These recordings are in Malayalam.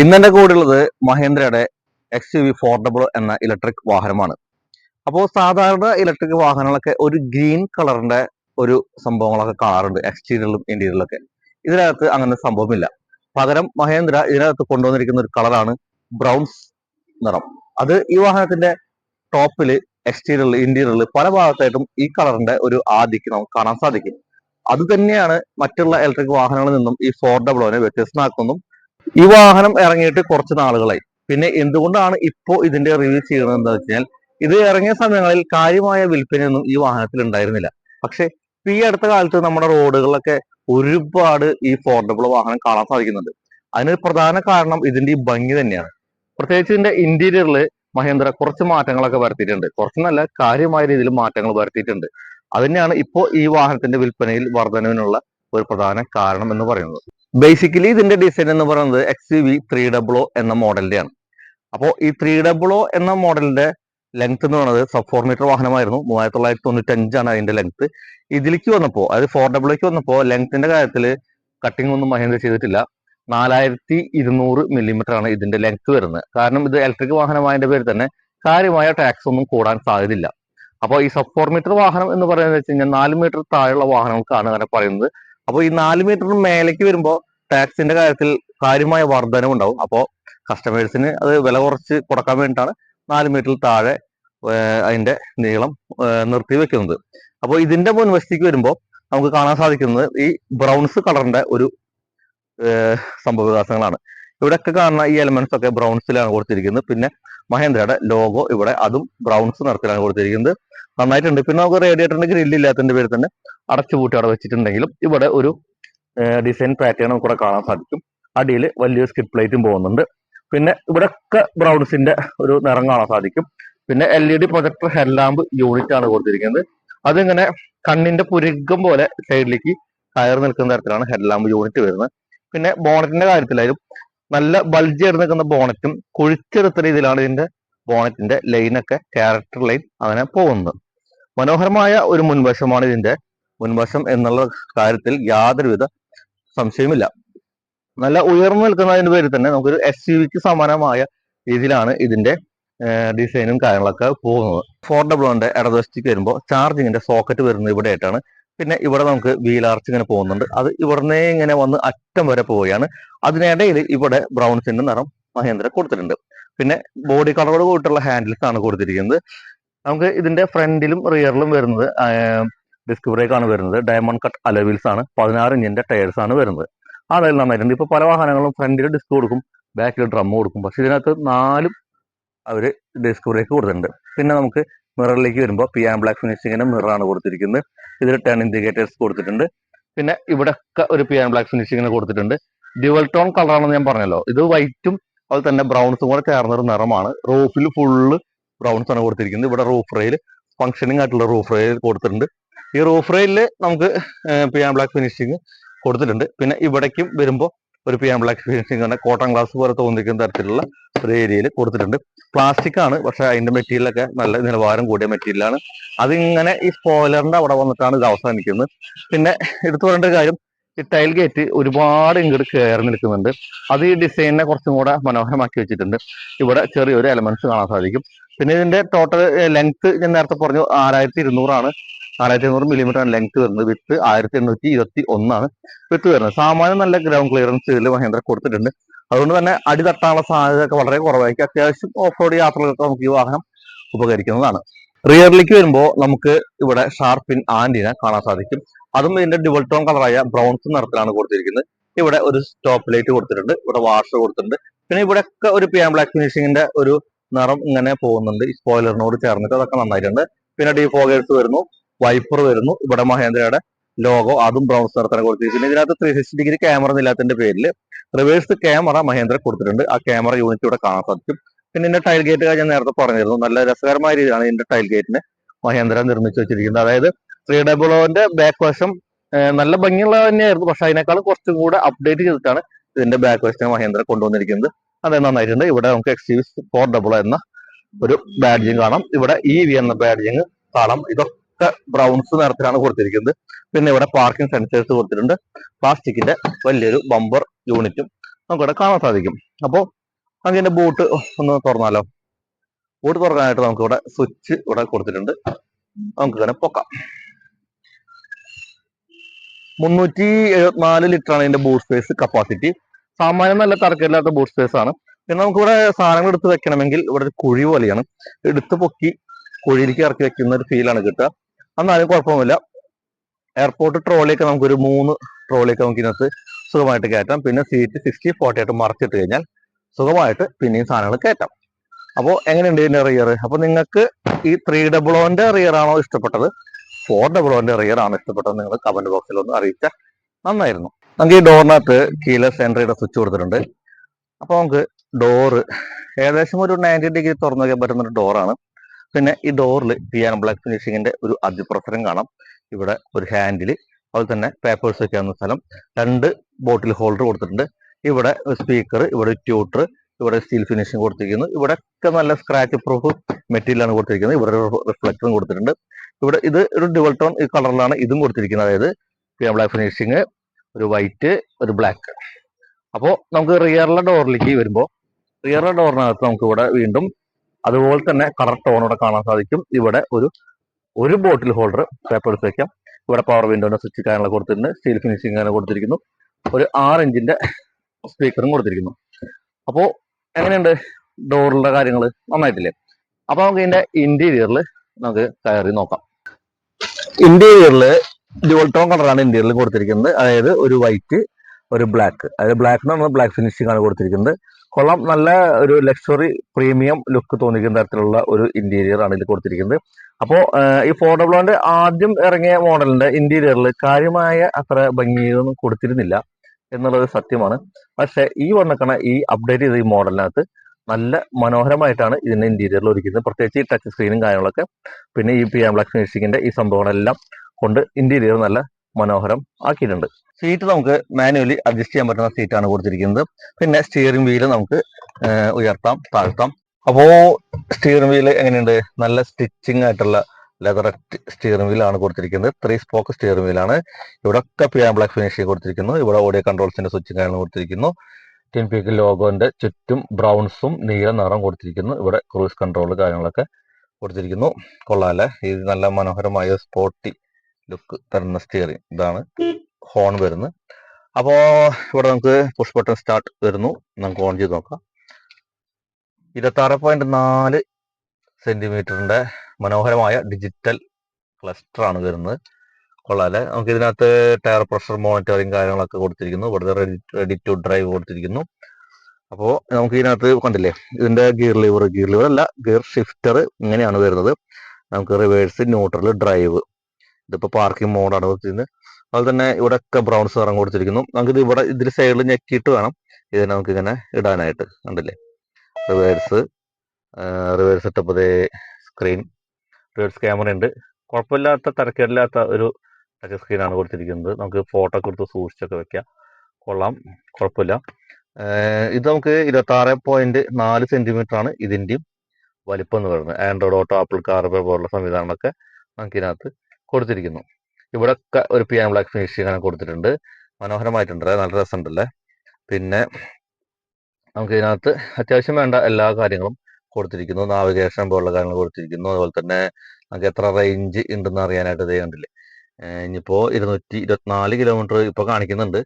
ഇന്നെന്റെ കൂടെ ഉള്ളത് മഹേന്ദ്രയുടെ X U V four double എന്ന ഇലക്ട്രിക് വാഹനമാണ്. അപ്പോൾ സാധാരണ ഇലക്ട്രിക് വാഹനങ്ങളൊക്കെ ഒരു ഗ്രീൻ കളറിന്റെ ഒരു സംഭവങ്ങളൊക്കെ കാണാറുണ്ട് എക്സ്റ്റീരിയറിലും ഇന്റീരിയറിലൊക്കെ ഇതിനകത്ത് അങ്ങനെ സംഭവമില്ല. പകരം മഹേന്ദ്ര ഇതിനകത്ത് കൊണ്ടുവന്നിരിക്കുന്ന ഒരു കളറാണ് ബ്രൗൺസ് നിറം. അത് ഈ വാഹനത്തിന്റെ ടോപ്പിൽ എക്സ്റ്റീരിയറിൽ ഇന്റീരിയറിൽ പല ഭാഗത്തായിട്ടും ഈ കളറിന്റെ ഒരു ആധിക്ക് നമുക്ക് കാണാൻ സാധിക്കും. അത് തന്നെയാണ് മറ്റുള്ള ഇലക്ട്രിക് വാഹനങ്ങളിൽ നിന്നും ഈ ഫോർ ഡബിൾ വ്യത്യസ്തമാക്കുന്നതും ഈ വാഹനം ഇറങ്ങിയിട്ട് കുറച്ച് നാളുകളായി. പിന്നെ എന്തുകൊണ്ടാണ് ഇപ്പോ ഇതിന്റെ റിവ്യൂ ചെയ്യുന്നത് എന്താ വെച്ചാൽ ഇത് ഇറങ്ങിയ സമയങ്ങളിൽ കാര്യമായ വിൽപ്പനയൊന്നും ഈ വാഹനത്തിൽ ഉണ്ടായിരുന്നില്ല. പക്ഷെ ഈ അടുത്ത കാലത്ത് നമ്മുടെ റോഡുകളിലൊക്കെ ഒരുപാട് ഈ ഫോർഡബിൾ വാഹനം കാണാൻ സാധിക്കുന്നുണ്ട്. അതിന് പ്രധാന കാരണം ഇതിന്റെ ഈ ഭംഗി തന്നെയാണ്. പ്രത്യേകിച്ച് ഇതിന്റെ ഇന്റീരിയറിൽ മഹേന്ദ്ര കുറച്ച് മാറ്റങ്ങളൊക്കെ വരുത്തിയിട്ടുണ്ട്. കുറച്ച് നല്ല കാര്യമായ രീതിയിൽ മാറ്റങ്ങൾ വരുത്തിയിട്ടുണ്ട്. അത് തന്നെയാണ് ഇപ്പോൾ ഈ വാഹനത്തിന്റെ വിൽപ്പനയിൽ വർധനവിനുള്ള ഒരു പ്രധാന കാരണം എന്ന് പറയുന്നത്. ബേസിക്കലി ഇതിന്റെ ഡിസൈൻ എന്ന് പറയുന്നത് എക്സ് വി ത്രീ ഡബിളോ എന്ന മോഡലിന്റെയാണ്. അപ്പോൾ ഈ ത്രീ ഡബിളോ എന്ന മോഡലിന്റെ ലെങ്ത് എന്ന് പറയുന്നത് സബ് ഫോർ മീറ്റർ വാഹനമായിരുന്നു. മൂവായിരത്തി തൊള്ളായിരത്തി തൊണ്ണൂറ്റി അഞ്ചാണ് അതിന്റെ ലെങ്ത് ഇതിലേക്ക് വന്നപ്പോൾ അതായത് ഫോർ ഡബിളോക്ക് വന്നപ്പോൾ ലെങ്ത്തിന്റെ കാര്യത്തിൽ കട്ടിംഗ് ഒന്നും മഹേന്ദ്ര ചെയ്തിട്ടില്ല. നാലായിരത്തി ഇരുന്നൂറ് മില്ലിമീറ്റർ ആണ് ഇതിന്റെ ലെങ്ത് വരുന്നത്. കാരണം ഇത് ഇലക്ട്രിക് വാഹനമായതിന്റെ പേര് തന്നെ കാര്യമായ ടാക്സ് ഒന്നും കൂടാൻ സാധ്യതയില്ല. അപ്പോൾ ഈ സബ് ഫോർ മീറ്റർ വാഹനം എന്ന് പറയുന്നത് വെച്ച് കഴിഞ്ഞാൽ നാല് മീറ്റർ താഴെയുള്ള വാഹനങ്ങൾക്കാണ് അങ്ങനെ പറയുന്നത്. അപ്പോൾ ഈ നാല് മീറ്ററിന് മേലേക്ക് വരുമ്പോൾ ടാക്സിന്റെ കാര്യത്തിൽ കാര്യമായ വർധനവുണ്ടാവും അപ്പോൾ കസ്റ്റമേഴ്സിന് അത് വില കുറച്ച് കൊടുക്കാൻ വേണ്ടിയിട്ടാണ് നാല് മീറ്ററിൽ താഴെ അതിന്റെ നീളം നിർത്തി വെക്കുന്നത്. അപ്പോൾ ഇതിന്റെ മുൻവശത്തേക്ക് വരുമ്പോൾ നമുക്ക് കാണാൻ സാധിക്കുന്നത് ഈ ബ്രൗൺസ് കളറിന്റെ ഒരു സംഭവ വികാസങ്ങളാണ്. ഇവിടെയൊക്കെ കാണുന്ന ഈ എലമെന്റ്സ് ഒക്കെ ബ്രൗൺസിലാണ് കൊടുത്തിരിക്കുന്നത്. പിന്നെ മഹേന്ദ്രയുടെ ലോഗോ ഇവിടെ അതും ബ്രൗൺസ് നിറത്തിലാണ് കൊടുത്തിരിക്കുന്നത്. നന്നായിട്ടുണ്ട്. പിന്നെ നമുക്ക് റേഡിയേറ്ററിന്റെ ഗ്രില്ല് ഇല്ലാത്തതിന്റെ പേര് തന്നെ അടച്ചു പൂട്ടി അവിടെ വെച്ചിട്ടുണ്ടെങ്കിലും ഇവിടെ ഒരു ഡിസൈൻ പാറ്റേൺ നമുക്ക് ഇവിടെ കാണാൻ സാധിക്കും. അടിയിൽ വലിയൊരു സ്കിപ്പ് പ്ലേറ്റും പോകുന്നുണ്ട്. പിന്നെ ഇവിടെയൊക്കെ ബ്രൗൺസിന്റെ ഒരു നിറം കാണാൻ സാധിക്കും. പിന്നെ L E D projector headlamp unit ആണ് കൊടുത്തിരിക്കുന്നത്. അതിങ്ങനെ കണ്ണിന്റെ പുരുക്കം പോലെ സൈഡിലേക്ക് കയർ നിൽക്കുന്ന തരത്തിലാണ് ഹെഡ്ലാമ്പ് യൂണിറ്റ് വരുന്നത്. പിന്നെ ബോണറ്റിന്റെ കാര്യത്തിലായാലും നല്ല ബൾജ് ആയിട്ട് നിൽക്കുന്ന ബോണറ്റും കുഴിച്ചെടുത്ത രീതിയിലാണ് ഇതിന്റെ ബോണറ്റിന്റെ ലൈനൊക്കെ ക്യാരക്ടർ ലൈൻ അങ്ങനെ പോകുന്നത്. മനോഹരമായ ഒരു മുൻവശമാണ് ഇതിന്റെ മുൻവശം എന്നുള്ള കാര്യത്തിൽ യാതൊരുവിധ സംശയമില്ല നല്ല ഉയർന്നു നിൽക്കുന്നതിന്റെ പേരിൽ തന്നെ നമുക്കൊരു എസ് യു വിക്ക് സമാനമായ രീതിയിലാണ് ഇതിന്റെ ഡിസൈനും കാര്യങ്ങളൊക്കെ പോകുന്നത്. ഫോർ ഡബിളോന്റെ ഇടതുവശത്തേക്ക് വരുമ്പോൾ ചാർജിങ്ങിന്റെ സോക്കറ്റ് വരുന്നത് ഇവിടെ ആയിട്ടാണ് പിന്നെ ഇവിടെ നമുക്ക് വീൽ ആർച്ച് ഇങ്ങനെ പോകുന്നുണ്ട്. അത് ഇവിടുന്ന് ഇങ്ങനെ വന്ന് അറ്റം വരെ പോവുകയാണ്. അതിനിടയിൽ ഇവിടെ ബ്രൗൺസിന്റെ നിറം മഹേന്ദ്ര കൊടുത്തിട്ടുണ്ട്. പിന്നെ ബോഡി കളറോട് കൂട്ടുള്ള ഹാൻഡിൽസ് ആണ് കൊടുത്തിരിക്കുന്നത്. നമുക്ക് ഇതിന്റെ ഫ്രണ്ടിലും റിയറിലും വരുന്നത് ഡിസ്ക് ബ്രേക്ക് ആണ് വരുന്നത്. ഡയമണ്ട് കട്ട് അലവിൽസ് ആണ്. പതിനാറ് ഇഞ്ചിന്റെ ടയർസ് ആണ് വരുന്നത്. അതായത് നന്നായിട്ടുണ്ട്. ഇപ്പൊ പല വാഹനങ്ങളും ഫ്രണ്ടിൽ ഡിസ്ക് കൊടുക്കും ബാക്കിൽ ഡ്രം കൊടുക്കും. പക്ഷെ ഇതിനകത്ത് നാലും അവർ ഡിസ്ക് ബ്രേക്ക് കൊടുത്തിട്ടുണ്ട്. പിന്നെ നമുക്ക് മിററിലേക്ക് വരുമ്പോൾ പി ആം ബ്ലാക്ക് ഫിനിഷിങ്ങിന്റെ മിററാണ് കൊടുത്തിരിക്കുന്നത്. ഇതിൽ ടേൺ ഇൻഡിക്കേറ്റേഴ്സ് കൊടുത്തിട്ടുണ്ട്. പിന്നെ ഇവിടെയൊക്കെ ഒരു പി ആം ബ്ലാക്ക് ഫിനിഷിങ്ങിന് കൊടുത്തിട്ടുണ്ട്. ഡ്യുവൽ ടോൺ കളറാണെന്ന് ഞാൻ പറഞ്ഞല്ലോ. ഇത് വൈറ്റും അതുപോലെ തന്നെ ബ്രൗൺസും കൂടെ ചേർന്നൊരു നിറമാണ്. റൂഫിൽ ഫുള്ള് ബ്രൗൺസ് ആണ് കൊടുത്തിരിക്കുന്നത്. ഇവിടെ റൂഫ് റെയിൽ ഫംഗ്ഷനിങ് ആയിട്ടുള്ള റൂഫ് റെയിൽ കൊടുത്തിട്ടുണ്ട്. ഈ റൂഫ് റെയിലിൽ നമുക്ക് പി ആൻ ബ്ലാക്ക് ഫിനിഷിങ് കൊടുത്തിട്ടുണ്ട്. പിന്നെ ഇവിടേക്കും വരുമ്പോൾ ഒരു പി ആൻ ബ്ലാക്ക് ഫിനിഷിങ് തന്നെ കോട്ടൺ ഗ്ലാസ് പോലെ തോന്നിക്കുന്ന തരത്തിലുള്ള ഒരു ഏരിയയിൽ കൊടുത്തിട്ടുണ്ട്. പ്ലാസ്റ്റിക് ആണ് പക്ഷെ അതിന്റെ മെറ്റീരിയലൊക്കെ നല്ല നിലവാരം കൂടിയ മെറ്റീരിയലാണ് അതിങ്ങനെ ഈ സ്പോയിലറിന്റെ അവിടെ വന്നിട്ടാണ് ഇത് അവസാനിക്കുന്നത്. പിന്നെ എടുത്തു പറയേണ്ട കാര്യം ഈ ടൈൽ ഗേറ്റ് ഒരുപാട് ഇങ്ങോട്ട് കയറി നിൽക്കുന്നുണ്ട്. അത് ഈ ഡിസൈനിനെ കുറച്ചും കൂടെ മനോഹരമാക്കി വെച്ചിട്ടുണ്ട്. ഇവിടെ ചെറിയൊരു എലമെന്റ്സ് കാണാൻ സാധിക്കും. പിന്നെ ഇതിന്റെ ടോട്ടൽ ലെങ്ത് ഞാൻ നേരത്തെ പറഞ്ഞു ആറായിരത്തി ഇരുന്നൂറാണ് ആറായിരത്തി ഇരുന്നൂറ് മില്ലിമീറ്റർ ആണ് ലെങ്ത് വരുന്നത്. വിത്ത് ആയിരത്തി എണ്ണൂറ്റി ഇരുപത്തി ഒന്നാണ് വിത്ത് വരുന്നത്. സാമാന്യം നല്ല ഗ്രൗണ്ട് ക്ലിയറൻസ് ഇതിൽ മഹേന്ദ്ര കൊടുത്തിട്ടുണ്ട്. അതുകൊണ്ട് തന്നെ അടി തട്ടാനുള്ള സാധ്യതയൊക്കെ വളരെ കുറവായിരിക്കും. അത്യാവശ്യം ഓഫ് റോഡ് യാത്രകൾക്ക് നമുക്ക് ഈ വാഹനം ഉപകരിക്കുന്നതാണ്. റിയറിലേക്ക് വരുമ്പോൾ നമുക്ക് ഇവിടെ ഷാർപ്പിൻ ആന്റിനെ കാണാൻ സാധിക്കും. അതും ഇതിന്റെ ഡുവൽ ടോൺ കളറായ ബ്രൗൺസ് നിറത്തിലാണ് കൊടുത്തിരിക്കുന്നത്. ഇവിടെ ഒരു സ്റ്റോപ്പ് ലൈറ്റ് കൊടുത്തിട്ടുണ്ട്. ഇവിടെ വാഷർ കൊടുത്തിട്ടുണ്ട്. പിന്നെ ഇവിടെയൊക്കെ ഒരു പി ബ്ലാക്ക് ഫിനിഷിങ്ങിന്റെ ഒരു നിറം ഇങ്ങനെ പോകുന്നുണ്ട്. സ്പോയിലറിനോട് ചേർന്നിട്ട് അതൊക്കെ നന്നായിട്ടുണ്ട്. പിന്നെ ഡിഫോഗേഴ്സ് വരുന്നു. വൈപ്പർ വരുന്നു. ഇവിടെ മഹേന്ദ്രയുടെ ലോഗോ അതും ബ്രൗൺസ് നിറത്തിന് കൊടുത്തിരിക്കുന്നു ഇതിനകത്ത് ത്രീ സിക്സ്റ്റി ഡിഗ്രി ക്യാമറ ഇല്ലാത്തതിന്റെ പേരിൽ റിവേഴ്സ് ക്യാമറ മഹേന്ദ്ര കൊടുത്തിട്ടുണ്ട്. ആ ക്യാമറ യൂണിറ്റ് ഇവിടെ കാണാൻ സാധിക്കും. പിന്നെ ഇതിന്റെ ടൈൽ ഗേറ്റ് ഞാൻ നേരത്തെ പറഞ്ഞിരുന്നു. നല്ല രസകരമായ രീതിയിലാണ് ഇതിന്റെ ടൈൽ ഗേറ്റിന് മഹേന്ദ്ര നിർമ്മിച്ചു വെച്ചിരിക്കുന്നത്. അതായത് ത്രീ ഡബിളോന്റെ ബാക്ക് വശം നല്ല ഭംഗിയുള്ള തന്നെയായിരുന്നു. പക്ഷെ അതിനേക്കാൾ കുറച്ചും കൂടെ അപ്ഡേറ്റ് ചെയ്തിട്ടാണ് ഇതിന്റെ ബാക്ക് വശം മഹേന്ദ്ര കൊണ്ടുവന്നിരിക്കുന്നത്. അത് നന്നായിട്ടുണ്ട്. ഇവിടെ നമുക്ക് എക്സ്യൂസ് ഫോർ ഡബിൾ എന്ന ഒരു ബാഡ്ജിങ് കാണാം. ഇവിടെ ഇ വി എന്ന ബാഡ്ജിങ് കാണാം. ഇതൊക്കെ ബ്രൗൺസ് നിറത്തിലാണ് കൊടുത്തിരിക്കുന്നത്. പിന്നെ ഇവിടെ പാർക്കിംഗ് സെൻസേഴ്സ് കൊടുത്തിട്ടുണ്ട്. പ്ലാസ്റ്റിക്കിന്റെ വലിയൊരു ബമ്പർ യൂണിറ്റും നമുക്കിവിടെ കാണാൻ സാധിക്കും. അപ്പോൾ അതിന്റെ ബോട്ട് ഒന്ന് തുറന്നാലോ? ബൂട്ട് തുറക്കാനായിട്ട് നമുക്കിവിടെ സ്വിച്ച് ഇവിടെ കൊടുത്തിട്ടുണ്ട്. നമുക്ക് ഇങ്ങനെ പൊക്കാം. മുന്നൂറ്റി എഴുപത്തിനാല് ലിറ്റർ ആണ് ഇതിന്റെ ബൂട്ട് സ്പേസ് കപ്പാസിറ്റി സാമാന്യം നല്ല തറക്കമില്ലാത്ത ബൂട്ട് സ്പേസ് ആണ്. പിന്നെ നമുക്ക് ഇവിടെ സാധനങ്ങൾ എടുത്ത് വെക്കണമെങ്കിൽ ഇവിടെ ഒരു കുഴി പോലെയാണ്. എടുത്ത് പൊക്കി കുഴിയിലേക്ക് ഇറക്കി വെക്കുന്ന ഒരു ഫീലാണ് കിട്ടുക. എന്നാലും കുഴപ്പമൊന്നുമില്ല. എയർപോർട്ട് ട്രോളിയൊക്കെ നമുക്കൊരു മൂന്ന് ട്രോളിയൊക്കെ നമുക്ക് ഇതിനകത്ത് സുഖമായിട്ട് കയറ്റാം. പിന്നെ സീറ്റ് സിക്സ്റ്റി ഫോർട്ടി ആയിട്ട് മറച്ചിട്ട് കഴിഞ്ഞാൽ സുഖമായിട്ട് പിന്നെയും സാധനങ്ങൾ കയറ്റാം. അപ്പോൾ എങ്ങനെയുണ്ട് ഇതിന്റെ റിയർ അപ്പോൾ നിങ്ങൾക്ക് ഈ ത്രീ ഡബിൾ ഓന്റെ റിയർ ആണോ ഇഷ്ടപ്പെട്ടത്? ഫോർ ഡബിൾ ഓന്റെ റിയർ ആണ് ഇഷ്ടപ്പെട്ടത്. നിങ്ങൾ കമന്റ് ബോക്സിൽ ഒന്ന് അറിയിച്ച നന്നായിരുന്നു. നമുക്ക് ഈ ഡോറിനകത്ത് കീല സെൻട്രിയുടെ സ്വിച്ച് കൊടുത്തിട്ടുണ്ട്. അപ്പൊ നമുക്ക് ഡോറ് ഏകദേശം ഒരു നയന്റി ഡിഗ്രി തുറന്നു വയ്ക്കാൻ പറ്റുന്ന ഒരു ഡോറാണ് പിന്നെ ഈ ഡോറിൽ പിയാനോ ബ്ലാക്ക് ഫിനിഷിങ്ങിന്റെ ഒരു അതിപ്രസരം കാണാം. ഇവിടെ ഒരു ഹാൻഡിൽ അതുപോലെ തന്നെ പേപ്പേഴ്സ് വെക്കാവുന്ന സ്ഥലം. രണ്ട് ബോട്ടിൽ ഹോൾഡർ കൊടുത്തിട്ടുണ്ട്. ഇവിടെ സ്പീക്കർ ഇവിടെ ട്യൂട്ടർ ഇവിടെ സ്റ്റീൽ ഫിനിഷിംഗ് കൊടുത്തിരിക്കുന്നു. ഇവിടെ ഒക്കെ നല്ല സ്ക്രാച്ച് പ്രൂഫ് മെറ്റീരിയൽ ആണ് കൊടുത്തിരിക്കുന്നത്. ഇവിടെ റിഫ്ലക്ടറും കൊടുത്തിട്ടുണ്ട്. ഇവിടെ ഇത് ഒരു ഡുവൽ ടോൺ ഈ കളറിലാണ് ഇതും കൊടുത്തിരിക്കുന്നത്. അതായത് ബ്ലാക്ക് ഫിനിഷിങ് ഒരു വൈറ്റ് ഒരു ബ്ലാക്ക് അപ്പോൾ നമുക്ക് റിയറിലെ ഡോറിലേക്ക് വരുമ്പോൾ റിയറിലെ ഡോറിനകത്ത് നമുക്ക് ഇവിടെ വീണ്ടും അതുപോലെ തന്നെ കളർ ടോൺ ടോണോടെ കാണാൻ സാധിക്കും. ഇവിടെ ഒരു ഒരു ബോട്ടിൽ ഹോൾഡർ പേപ്പർ വെക്കാം. ഇവിടെ പവർ വിൻഡോനെ സ്വിച്ച് കാര്യങ്ങളൊക്കെ കൊടുത്തിട്ടുണ്ട്. സ്റ്റീൽ ഫിനിഷിംഗ് അങ്ങനെ കൊടുത്തിരിക്കുന്നു. ഒരു ആറ് ഇഞ്ചിന്റെ സ്പീക്കറും കൊടുത്തിരിക്കുന്നു. അപ്പോൾ എങ്ങനെയുണ്ട് ഡോറിലെ കാര്യങ്ങൾ നന്നായിട്ടില്ലേ? അപ്പോൾ നമുക്ക് ഇതിന്റെ ഇന്റീരിയറിൽ നമുക്ക് കയറി നോക്കാം. ഇന്റീരിയറിൽ ഡ്യുവൽ ടോൺ കളറാണ് ഇന്റീരിയറിൽ കൊടുത്തിരിക്കുന്നത്. അതായത് ഒരു വൈറ്റ് ഒരു ബ്ലാക്ക്. അതായത് ബ്ലാക്ക് എന്ന് പറഞ്ഞാൽ ബ്ലാക്ക് ഫിനിഷിംഗ് ആണ് കൊടുത്തിരിക്കുന്നത്. കൊള്ളാം. നല്ല ഒരു ലക്ഷറി പ്രീമിയം ലുക്ക് തോന്നിക്കുന്ന തരത്തിലുള്ള ഒരു ഇന്റീരിയർ ആണ് ഇതിൽ കൊടുത്തിരിക്കുന്നത്. അപ്പോൾ ഈ ഫോർ ഡബ്ലോന്റെ ആദ്യം ഇറങ്ങിയ മോഡലിന്റെ ഇന്റീരിയറിൽ കാര്യമായ അത്ര ഭംഗിയൊന്നും കൊടുത്തിരുന്നില്ല എന്നുള്ളത് സത്യമാണ്. പക്ഷെ ഈ വന്നിക്കണ ഈ അപ്ഡേറ്റ് ചെയ്ത ഈ മോഡലിനകത്ത് നല്ല മനോഹരമായിട്ടാണ് ഇതിന്റെ ഇന്റീരിയറിൽ ഒരുക്കുന്നത് പ്രത്യേകിച്ച് ഈ ടച്ച് സ്ക്രീനും കാര്യങ്ങളൊക്കെ. പിന്നെ ഈ പി എം ബ്ലാക്ക് ഫിനിഷിങ്ങിന്റെ ഈ സംഭവങ്ങളെല്ലാം കൊണ്ട് ഇന്റീരിയർ നല്ല മനോഹരം ആക്കിയിട്ടുണ്ട്. സീറ്റ് നമുക്ക് മാനുവലി അഡ്ജസ്റ്റ് ചെയ്യാൻ പറ്റുന്ന സീറ്റാണ് കൊടുത്തിരിക്കുന്നത്. പിന്നെ സ്റ്റിയറിംഗ് വീൽ നമുക്ക് ഉയർത്താം താഴ്ത്താം. അപ്പോ സ്റ്റിയറിംഗ് വീൽ എങ്ങനെയുണ്ട്? നല്ല സ്റ്റിച്ചിങ് ആയിട്ടുള്ള ലെതർ സ്റ്റിയറിംഗ് വീലാണ് കൊടുത്തിരിക്കുന്നത്. ത്രീ സ്പോക്ക് സ്റ്റിയറിംഗ് വീലാണ് ഇവിടെ ഒക്കെ പി ആം ബ്ലാക്ക് ഫിനിഷ് കൊടുത്തിരിക്കുന്നു. ഇവിടെ ഓഡിയോ കൺട്രോൾസിന്റെ സ്വിച്ചും കാര്യങ്ങൾ കൊടുത്തിരിക്കുന്നു. ടിൻ പീക്ക് ലോഗോന്റെ ചുറ്റും ബ്രൗൺസും നീല നിറം കൊടുത്തിരിക്കുന്നു. ഇവിടെ ക്രൂസ് കൺട്രോൾ കാര്യങ്ങളൊക്കെ കൊടുത്തിരിക്കുന്നു. കൊള്ളാല്ലേ? ഇത് നല്ല മനോഹരമായ സ്പോർട്ടി ലുക്ക് തരുന്ന സ്റ്റിയറിംഗ് ഇതാണ് ഹോൺ വരുന്നത്. അപ്പോൾ ഇവിടെ നമുക്ക് പുഷ് ബട്ടൺ സ്റ്റാർട്ട് വരുന്നു. നമുക്ക് ഓൺ ചെയ്ത് നോക്കാം. ഇരുപത്തി ആറ് പോയിന്റ് നാല് സെന്റിമീറ്ററിന്റെ മനോഹരമായ ഡിജിറ്റൽ ക്ലസ്റ്റർ ആണ് വരുന്നത്. കൊള്ളാല്ലേ നമുക്ക് ഇതിനകത്ത് ടയർ പ്രഷർ മോണിറ്ററിങ് കാര്യങ്ങളൊക്കെ കൊടുത്തിരിക്കുന്നു. ഇവിടുത്തെ റെഡി റെഡി ടു ഡ്രൈവ് കൊടുത്തിരിക്കുന്നു. അപ്പോൾ നമുക്ക് ഇതിനകത്ത് കണ്ടില്ലേ? ഇതിന്റെ ഗിയർ ലിവർ ഗിയർ ലിവർ അല്ല ഗിയർ ഷിഫ്റ്റർ ഇങ്ങനെയാണ് വരുന്നത്. നമുക്ക് റിവേഴ്സ് ന്യൂട്രൽ ഡ്രൈവ്. ഇതിപ്പോൾ പാർക്കിംഗ് മോഡാണ് കൊടുത്തിരുന്നത് അതുപോലെ തന്നെ ഇവിടെ ഒക്കെ ബ്രൗൺ നിറം കൊടുത്തിരിക്കുന്നു. നമുക്കിത് ഇവിടെ ഇതിൽ സൈഡിൽ ഞെക്കിയിട്ട് വേണം ഇതിനെ നമുക്ക് ഇങ്ങനെ ഇടാനായിട്ട്. കണ്ടില്ലേ? റിവേഴ്സ് റിവേഴ്സ് ഇട്ടപ്പോൾ സ്ക്രീൻ റിവേഴ്സ് ക്യാമറ ഉണ്ട്. കുഴപ്പമില്ലാത്ത തരക്കേടില്ലാത്ത ഒരു ടച്ച് സ്ക്രീനാണ് കൊടുത്തിരിക്കുന്നത്. നമുക്ക് ഫോട്ടോ ഒക്കെ എടുത്ത് സൂക്ഷിച്ചൊക്കെ വെക്കാം. കൊള്ളാം. കുഴപ്പമില്ല. ഇത് നമുക്ക് ഇരുപത്തി ആറ് പോയിന്റ് നാല് സെന്റിമീറ്റർ ആണ് ഇതിന്റെയും വലിപ്പം എന്ന് പറയുന്നത്. ആൻഡ്രോയിഡ് ഓട്ടോ ആപ്പിൾ കാർബേ പോലുള്ള സംവിധാനങ്ങളൊക്കെ നമുക്ക് ഇതിനകത്ത് കൊടുത്തിരിക്കുന്നു. ഇവിടെ ഒരു പി എം ബ്ലാക്ക് ഫിനിഷിംഗ് ആണ് കൊടുത്തിട്ടുണ്ട്. മനോഹരമായിട്ടുണ്ട്. നല്ല രസമുണ്ടല്ലേ? പിന്നെ നമുക്ക് ഇതിനകത്ത് അത്യാവശ്യം വേണ്ട എല്ലാ കാര്യങ്ങളും കൊടുത്തിരിക്കുന്നു. നാവിഗേഷൻ പോലുള്ള കാര്യങ്ങൾ കൊടുത്തിരിക്കുന്നു. അതുപോലെ തന്നെ നമുക്ക് എത്ര റേഞ്ച് ഉണ്ടെന്ന് അറിയാനായിട്ട് ഇതേ കണ്ടില്ലേ? ഇനിയിപ്പോ ഇരുന്നൂറ്റി ഇരുപത്തിനാല് കിലോമീറ്റർ ഇപ്പൊ കാണിക്കുന്നുണ്ട്.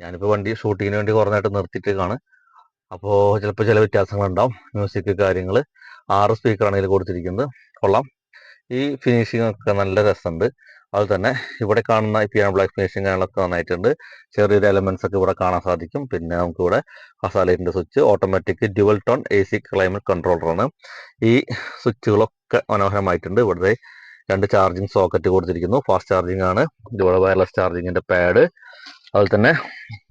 ഞാനിപ്പോ വണ്ടി ഷൂട്ടിങ്ങിന് വേണ്ടി കുറഞ്ഞായിട്ട് കാണും അപ്പോൾ ചിലപ്പോൾ ചില വ്യത്യാസങ്ങൾ ഉണ്ടാവും മ്യൂസിക് കാര്യങ്ങൾ ആറ് സ്പീക്കറാണ് ഇതിൽ കൊടുത്തിരിക്കുന്നത്. കൊള്ളാം. ഈ ഫിനിഷിംഗ് ഒക്കെ നല്ല രസമുണ്ട്. അതുപോലെ തന്നെ ഇവിടെ കാണുന്ന ഈ പിയാനോ ബ്ലാക്ക് ഫിനിഷിംഗ് കാര്യങ്ങളൊക്കെ നന്നായിട്ടുണ്ട്. ചെറിയൊരു എലമെന്റ്സ് ഒക്കെ ഇവിടെ കാണാൻ സാധിക്കും. പിന്നെ നമുക്ക് ഇവിടെ ഹസാലൈറ്റിന്റെ switch automatic dual tone A C climate കൺട്രോളറാണ് ഈ സ്വിച്ചുകളൊക്കെ മനോഹരമായിട്ടുണ്ട്. ഇവിടെ രണ്ട് ചാർജിങ് സോക്കറ്റ് കൊടുത്തിരിക്കുന്നു. ഫാസ്റ്റ് ചാർജിങ് ആണ്. ഇതുപോലെ വയർലെസ് ചാർജിങ്ങിന്റെ പാഡ് അതുപോലെ തന്നെ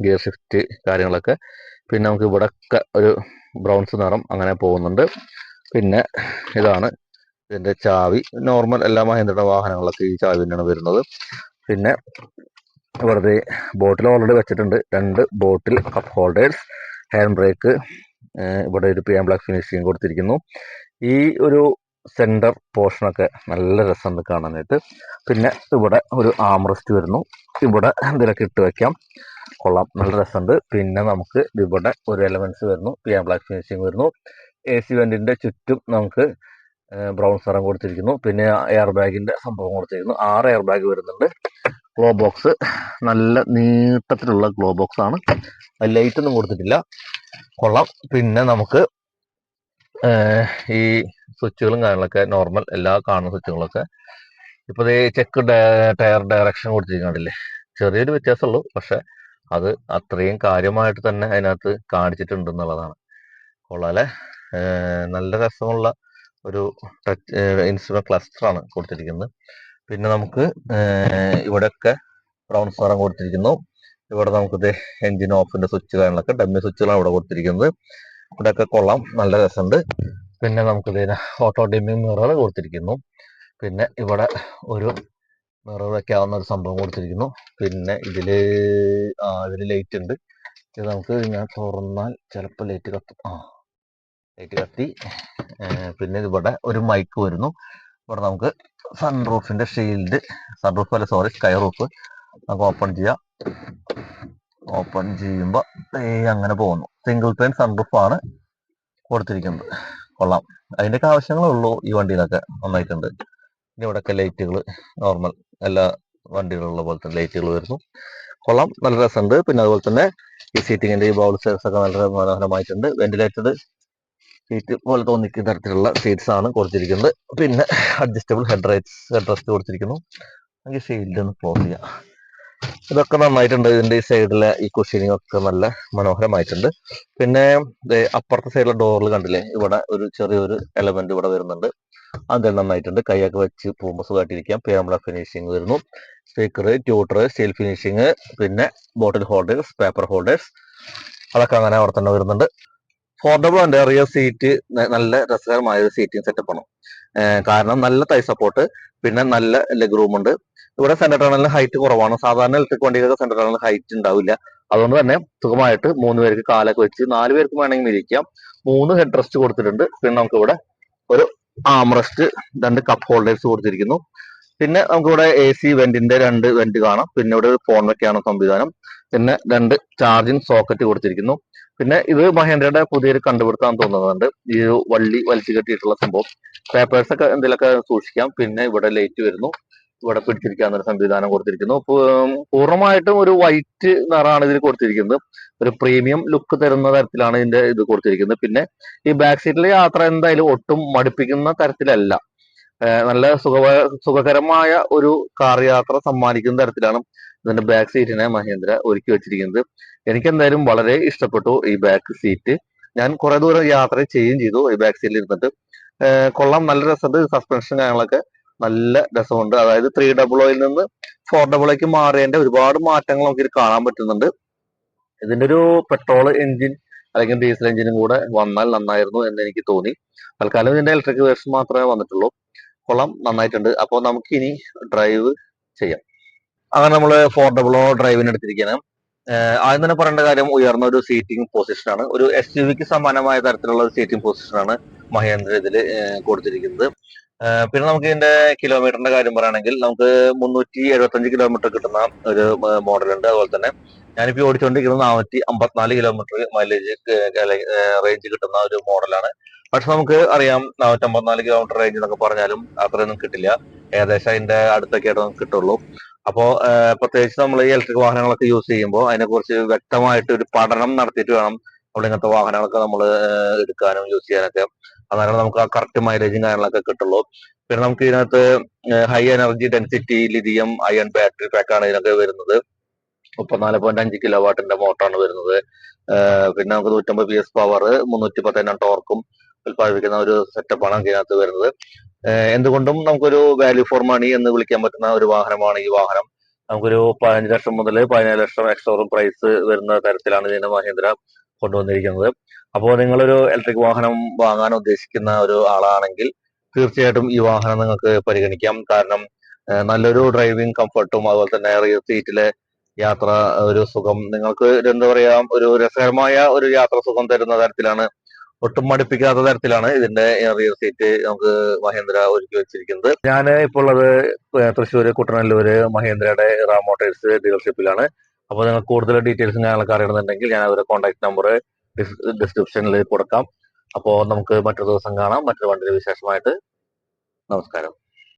ഗിയർ ഷിഫ്റ്റ് കാര്യങ്ങളൊക്കെ. പിന്നെ നമുക്ക് ഇവിടെ ഒരു ബ്രൗൺസ് നിറം അങ്ങനെ പോകുന്നുണ്ട്. പിന്നെ ഇതാണ് ഇതിന്റെ ചാവി. നോർമൽ എല്ലാ മഹേന്ദ്രയുടെ വാഹനങ്ങളൊക്കെ ഈ ചാവി തന്നെയാണ് വരുന്നത്. പിന്നെ ഇവിടുത്തെ ബോട്ടിൽ ഓൾറെഡി വെച്ചിട്ടുണ്ട്. രണ്ട് bottle cup holders hand brake ഇവിടെ ഒരു പി എം ബ്ലാക്ക് ഫിനിഷിങ് കൊടുത്തിരിക്കുന്നു. ഈ ഒരു സെന്റർ പോർഷനൊക്കെ നല്ല രസമുണ്ട് കാണാനായിട്ട്. പിന്നെ ഇവിടെ ഒരു ആംറസ്റ്റ് വരുന്നു. ഇവിടെ എന്തെങ്കിലുമൊക്കെ ഇട്ട് വയ്ക്കാം കൊള്ളാം. നല്ല രസമുണ്ട്. പിന്നെ നമുക്ക് ഇവിടെ ഒരു എലമെന്റ്സ് വരുന്നു. പിയാൻ ബ്ലാക്ക് ഫിനിഷിങ് വരുന്നു. എ സി വെന്റിന്റെ ചുറ്റും നമുക്ക് ബ്രൗൺ നിറം കൊടുത്തിരിക്കുന്നു. പിന്നെ എയർ ബാഗിന്റെ സംഭവം കൊടുത്തിരിക്കുന്നു. ആറ് എയർ ബാഗ് വരുന്നുണ്ട്. ഗ്ലോ ബോക്സ് നല്ല നീട്ടത്തിലുള്ള ഗ്ലോ ബോക്സ് ആണ്. ലൈറ്റൊന്നും കൊടുത്തിട്ടില്ല. കൊള്ളാം. പിന്നെ നമുക്ക് ഈ സ്വിച്ചുകളും കാര്യങ്ങളൊക്കെ നോർമൽ എല്ലാ കാണുന്ന സ്വിച്ചുകളൊക്കെ ഇപ്പൊ ഈ ചെക്ക് ടയർ ഡയറക്ഷൻ കൊടുത്തിരിക്കുന്നില്ലേ ചെറിയൊരു വ്യത്യാസമുള്ളൂ. പക്ഷെ അത് അത്രയും കാര്യമായിട്ട് തന്നെ അതിനകത്ത് കാണിച്ചിട്ടുണ്ട് എന്നുള്ളതാണ്. കൊള്ളാലെ. നല്ല രസമുള്ള ഒരു ടച്ച് ഇൻസ്ട്രുമെന്റ് ക്ലസ്റ്റർ ആണ് കൊടുത്തിരിക്കുന്നത്. പിന്നെ നമുക്ക് ഇവിടെയൊക്കെ ബ്രൗൺ സ്റ്റാറും കൊടുത്തിരിക്കുന്നു. ഇവിടെ നമുക്ക് എഞ്ചിൻ ഓഫിന്റെ സ്വിച്ച് കാര്യങ്ങളൊക്കെ ഡമ്മി സ്വിച്ചുകളാണ് ഇവിടെ കൊടുത്തിരിക്കുന്നത്. ഇവിടെയൊക്കെ കൊള്ളാം. നല്ല രസമുണ്ട്. പിന്നെ നമുക്ക് ഇതിന് ഓട്ടോ ഡിമ്മിങ് മിറർ കൊടുത്തിരിക്കുന്നു. പിന്നെ ഇവിടെ ഒരു മിറർ വെക്കാവുന്ന ഒരു സംഭവം കൊടുത്തിരിക്കുന്നു. പിന്നെ ഇതിൽ ആ ഇതിൽ ലൈറ്റ് ഉണ്ട്. ഇത് നമുക്ക് ഞാൻ തുറന്നാൽ ചിലപ്പോൾ ലൈറ്റ് കത്തും ആ ലൈറ്റ് കത്തി പിന്നെ ഇവിടെ ഒരു മൈക്ക് വരുന്നു. ഇവിടെ നമുക്ക് സൺ റൂഫിന്റെ ഷീൽഡ് സൺ റൂഫ് അല്ല സോറി സ്കൈ റൂഫ് നമുക്ക് ഓപ്പൺ ചെയ്യാം. ഓപ്പൺ ചെയ്യുമ്പോൾ അങ്ങനെ പോകുന്നു. സിംഗിൾ പെയിൻ സൺ റൂഫാണ് കൊടുത്തിരിക്കുന്നത്. കൊള്ളാം. അതിന്റെയൊക്കെ ആവശ്യങ്ങളേ ഉള്ളൂ ഈ വണ്ടിയിലൊക്കെ നന്നായിട്ടുണ്ട്. ഇനി ഇവിടെയൊക്കെ ലൈറ്റുകൾ നോർമൽ എല്ലാ വണ്ടികളുള്ള പോലെ തന്നെ ലൈറ്റുകൾ വരുന്നു. കൊള്ളാം. നല്ല രസമുണ്ട്. പിന്നെ അതുപോലെ തന്നെ ഈ സീറ്റിങ്ങിന്റെ ഈ ബൗൾ സ്റ്റേഴ്സ് ഒക്കെ നല്ല മനോഹരമായിട്ടുണ്ട്. വെന്റിലേറ്റഡ് സീറ്റ് പോലെ തോന്നിക്കുന്ന തരത്തിലുള്ള സീറ്റ്സ് ആണ് കൊടുത്തിരിക്കുന്നത്. പിന്നെ adjustable head rights head rest കൊടുത്തിരിക്കുന്നു. നമുക്ക് ഷീൽഡ് ഒന്ന് ക്ലോസ് ചെയ്യാം. ഇതൊക്കെ നന്നായിട്ടുണ്ട്. ഇതിന്റെ ഈ സൈഡിലെ ഈ കുഷീനിങ് ഒക്കെ നല്ല മനോഹരമായിട്ടുണ്ട്. പിന്നെ അപ്പുറത്തെ സൈഡിലെ ഡോറിൽ കണ്ടില്ലേ? ഇവിടെ ഒരു ചെറിയൊരു എലമെന്റ് ഇവിടെ വരുന്നുണ്ട്. അത് നന്നായിട്ടുണ്ട്. കൈയൊക്കെ വെച്ച് പോകുമ്പോൾ സുഖമായിട്ടിരിക്കാം. പേമ്പള ഫിനിഷിങ് വരുന്നു. സ്പീക്കർ ട്യൂട്ടർ സ്റ്റീൽ ഫിനിഷിങ് പിന്നെ ബോട്ടിൽ ഹോൾഡേഴ്സ് പേപ്പർ ഹോൾഡേഴ്സ് അതൊക്കെ അങ്ങനെ അവിടെ തന്നെ വരുന്നുണ്ട്. ഫോർഡബിൾ ഉണ്ട് റിയർ സീറ്റ് നല്ല രസകരമായ ഒരു സീറ്റിംഗ് സെറ്റപ്പ് ആണ്. കാരണം നല്ല തൈ സപ്പോർട്ട് പിന്നെ നല്ല ലെഗ് റൂം ഉണ്ട്. ഇവിടെ സെന്റർ ടണലിന് ഹൈറ്റ് കുറവാണ്. സാധാരണ ഇലക്ട്രിക് വണ്ടികൾക്ക് സെന്റർ ടണലിന് ഹൈറ്റ് ഉണ്ടാവില്ല. അതുകൊണ്ട് തന്നെ സുഖമായിട്ട് മൂന്ന് പേർക്ക് കാലൊക്കെ വെച്ച് നാല് പേർക്ക് വേണമെങ്കിൽ ഇരിക്കാം. മൂന്ന് ഹെഡ് റെസ്റ്റ് കൊടുത്തിട്ടുണ്ട്. പിന്നെ നമുക്ക് ഇവിടെ ഒരു ആം റെസ്റ്റ് രണ്ട് കപ്പ് ഹോൾഡേഴ്സ് കൊടുത്തിരിക്കുന്നു. പിന്നെ നമുക്ക് ഇവിടെ എ സി വെന്റിന്റെ രണ്ട് വെന്റ് കാണാം. പിന്നെ ഇവിടെ ഒരു ഫോൺ വെക്കാനുള്ള സംവിധാനം. പിന്നെ രണ്ട് ചാർജിങ് സോക്കറ്റ് കൊടുത്തിരിക്കുന്നു. പിന്നെ ഇത് മഹേന്ദ്രയുടെ പുതിയൊരു കണ്ടുപിടുത്തം തോന്നുന്നുണ്ട്. ഈ വള്ളി വലിച്ചു കെട്ടിയിട്ടുള്ള സംഭവം. പേപ്പേഴ്സ് ഒക്കെ എന്തെങ്കിലുമൊക്കെ സൂക്ഷിക്കാം. പിന്നെ ഇവിടെ ലൈറ്റ് വരുന്നു. ഇവിടെ പിടിച്ചിരിക്കാവുന്ന സംവിധാനം കൊടുത്തിരിക്കുന്നു. പൂർണമായിട്ടും ഒരു വൈറ്റ് നിറമാണ് ഇതിൽ കൊടുത്തിരിക്കുന്നത്. ഒരു പ്രീമിയം ലുക്ക് തരുന്ന തരത്തിലാണ് ഇതിന്റെ ഇത് കൊടുത്തിരിക്കുന്നത്. പിന്നെ ഈ ബാക്ക് സീറ്റിലെ യാത്ര എന്തായാലും ഒട്ടും മടുപ്പിക്കുന്ന തരത്തിലല്ല. നല്ല സുഖ സുഖകരമായ ഒരു കാർ യാത്ര സമ്മാനിക്കുന്ന തരത്തിലാണ് ഇതിന്റെ ബാക്ക് സീറ്റിനെ മഹേന്ദ്ര ഒരുക്കി വെച്ചിരിക്കുന്നത്. എനിക്ക് എന്തായാലും വളരെ ഇഷ്ടപ്പെട്ടു ഈ ബാക്ക് സീറ്റ് ഞാൻ കുറെ ദൂരം യാത്ര ചെയ്യുകയും ചെയ്തു ഈ ബാക്ക് സീറ്റിൽ ഇരുന്നിട്ട്. കൊള്ളാം. നല്ല രസമുണ്ട്. സസ്പെൻഷൻ കാര്യങ്ങളൊക്കെ നല്ല രസമുണ്ട്. അതായത് ത്രീ ഡബിൾ ഓയിൽ നിന്ന് ഫോർ ഡബിൾ ഒക്ക് മാറിയതിന്റെ ഒരുപാട് മാറ്റങ്ങൾ നമുക്ക് കാണാൻ പറ്റുന്നുണ്ട്. ഇതിന്റെ ഒരു പെട്രോൾ എഞ്ചിൻ അല്ലെങ്കിൽ ഡീസൽ എഞ്ചിനും കൂടെ വന്നാൽ നന്നായിരുന്നു എന്ന് എനിക്ക് തോന്നി. തൽക്കാലം ഇതിന്റെ ഇലക്ട്രിക് വേർഷൻ മാത്രമേ വന്നിട്ടുള്ളൂ. കൊള്ളാം. നന്നായിട്ടുണ്ട്. അപ്പോൾ നമുക്ക് ഇനി ഡ്രൈവ് ചെയ്യാം. അങ്ങനെ നമ്മൾ ഫോർ ഡബിൾ ഡ്രൈവിന് എടുത്തിരിക്കുകയാണ്. ഏഹ് ആദ്യം തന്നെ പറയേണ്ട കാര്യം ഉയർന്ന ഒരു സീറ്റിംഗ് പൊസിഷൻ ആണ്. ഒരു എസ് യു വിക്ക് സമാനമായ തരത്തിലുള്ള ഒരു സീറ്റിംഗ് പൊസിഷൻ ആണ് മഹേന്ദ്ര ഇതിൽ കൊടുത്തിരിക്കുന്നത്. പിന്നെ നമുക്ക് ഇതിന്റെ കിലോമീറ്ററിന്റെ കാര്യം പറയുകയാണെങ്കിൽ നമുക്ക് മുന്നൂറ്റി എഴുപത്തഞ്ച് കിലോമീറ്റർ കിട്ടുന്ന ഒരു മോഡൽ ഉണ്ട്. അതുപോലെ തന്നെ ഞാനിപ്പോ ഈ ഓടിച്ചുകൊണ്ടിരിക്കുന്നത് നാനൂറ്റി അമ്പത്തിനാല് കിലോമീറ്റർ മൈലേജ് റേഞ്ച് കിട്ടുന്ന ഒരു മോഡലാണ് പക്ഷെ നമുക്ക് അറിയാം നാനൂറ്റി അമ്പത്തിനാല് കിലോമീറ്റർ റേഞ്ച് എന്നൊക്കെ പറഞ്ഞാലും അത്രയൊന്നും കിട്ടില്ല. ഏകദേശം അതിന്റെ അടുത്തൊക്കെ ആയിട്ട് നമുക്ക് കിട്ടുള്ളൂ. അപ്പോ പ്രത്യേകിച്ച് നമ്മൾ ഈ ഇലക്ട്രിക് വാഹനങ്ങളൊക്കെ യൂസ് ചെയ്യുമ്പോൾ അതിനെക്കുറിച്ച് വ്യക്തമായിട്ട് ഒരു പഠനം നടത്തിയിട്ട് വേണം നമ്മൾ ഇങ്ങനത്തെ വാഹനങ്ങളൊക്കെ നമ്മൾ എടുക്കാനും യൂസ് ചെയ്യാനൊക്കെ. അന്നേരം നമുക്ക് ആ കറക്റ്റ് മൈലേജും കാര്യങ്ങളൊക്കെ കിട്ടുള്ളൂ. പിന്നെ നമുക്ക് ഇതിനകത്ത് high energy density lithium ion battery പാക്കാണ് ഇതിനൊക്കെ വരുന്നത്. മുപ്പത്തിനാല് പോയിന്റ് അഞ്ച് കിലോ വാട്ടിന്റെ മോട്ടറാണ് വരുന്നത്. പിന്നെ നമുക്ക് നൂറ്റമ്പത് പി എസ് പവർ മുന്നൂറ്റി പത്തെണ്ണം ടോർക്കും ഉൽപ്പാദിപ്പിക്കുന്ന ഒരു സെറ്റപ്പാണ് ഇതിനകത്ത് വരുന്നത്. എന്തുകൊണ്ടും നമുക്കൊരു വാല്യൂ ഫോർ മണി എന്ന് വിളിക്കാൻ പറ്റുന്ന ഒരു വാഹനമാണ് ഈ വാഹനം. നമുക്കൊരു പതിനഞ്ച് ലക്ഷം മുതൽ പതിനേഴ് ലക്ഷം എക്സോറും പ്രൈസ് വരുന്ന തരത്തിലാണ് ഇതിനെ മഹേന്ദ്ര കൊണ്ടുവന്നിരിക്കുന്നത്. അപ്പോൾ നിങ്ങളൊരു ഇലക്ട്രിക് വാഹനം വാങ്ങാൻ ഉദ്ദേശിക്കുന്ന ഒരു ആളാണെങ്കിൽ തീർച്ചയായിട്ടും ഈ വാഹനം നിങ്ങൾക്ക് പരിഗണിക്കാം. കാരണം നല്ലൊരു ഡ്രൈവിംഗ് കംഫർട്ടും അതുപോലെ തന്നെ റിയർ സീറ്റിലെ യാത്ര ഒരു സുഖം. നിങ്ങൾക്ക് എന്താ പറയാ ഒരു രസകരമായ ഒരു യാത്ര സുഖം തരുന്ന തരത്തിലാണ് ഒട്ടും മടുപ്പിക്കാത്ത തരത്തിലാണ് ഇതിന്റെ റിയർ സീറ്റ് നമുക്ക് മഹേന്ദ്ര ഒരുക്കി വെച്ചിരിക്കുന്നത്. ഞാൻ ഇപ്പോൾ ഉള്ളത് തൃശ്ശൂർ കുട്ടനല്ലൂര് മഹേന്ദ്രയുടെ റാം മോട്ടേഴ്സ് ഡീലർഷിപ്പിലാണ്. അപ്പോൾ നിങ്ങൾ കൂടുതൽ ഡീറ്റെയിൽസ് ഞങ്ങൾക്ക് അറിയണമെന്നുണ്ടെങ്കിൽ ഞാൻ അവരുടെ കോൺടാക്ട് നമ്പർ ഡിസ്ക്രിപ്ഷനിൽ കൊടുക്കാം. അപ്പോൾ നമുക്ക് മറ്റൊരു ദിവസം കാണാം. മറ്റൊരു വണ്ടിയുടെ വിശേഷമായിട്ട് നമസ്കാരം.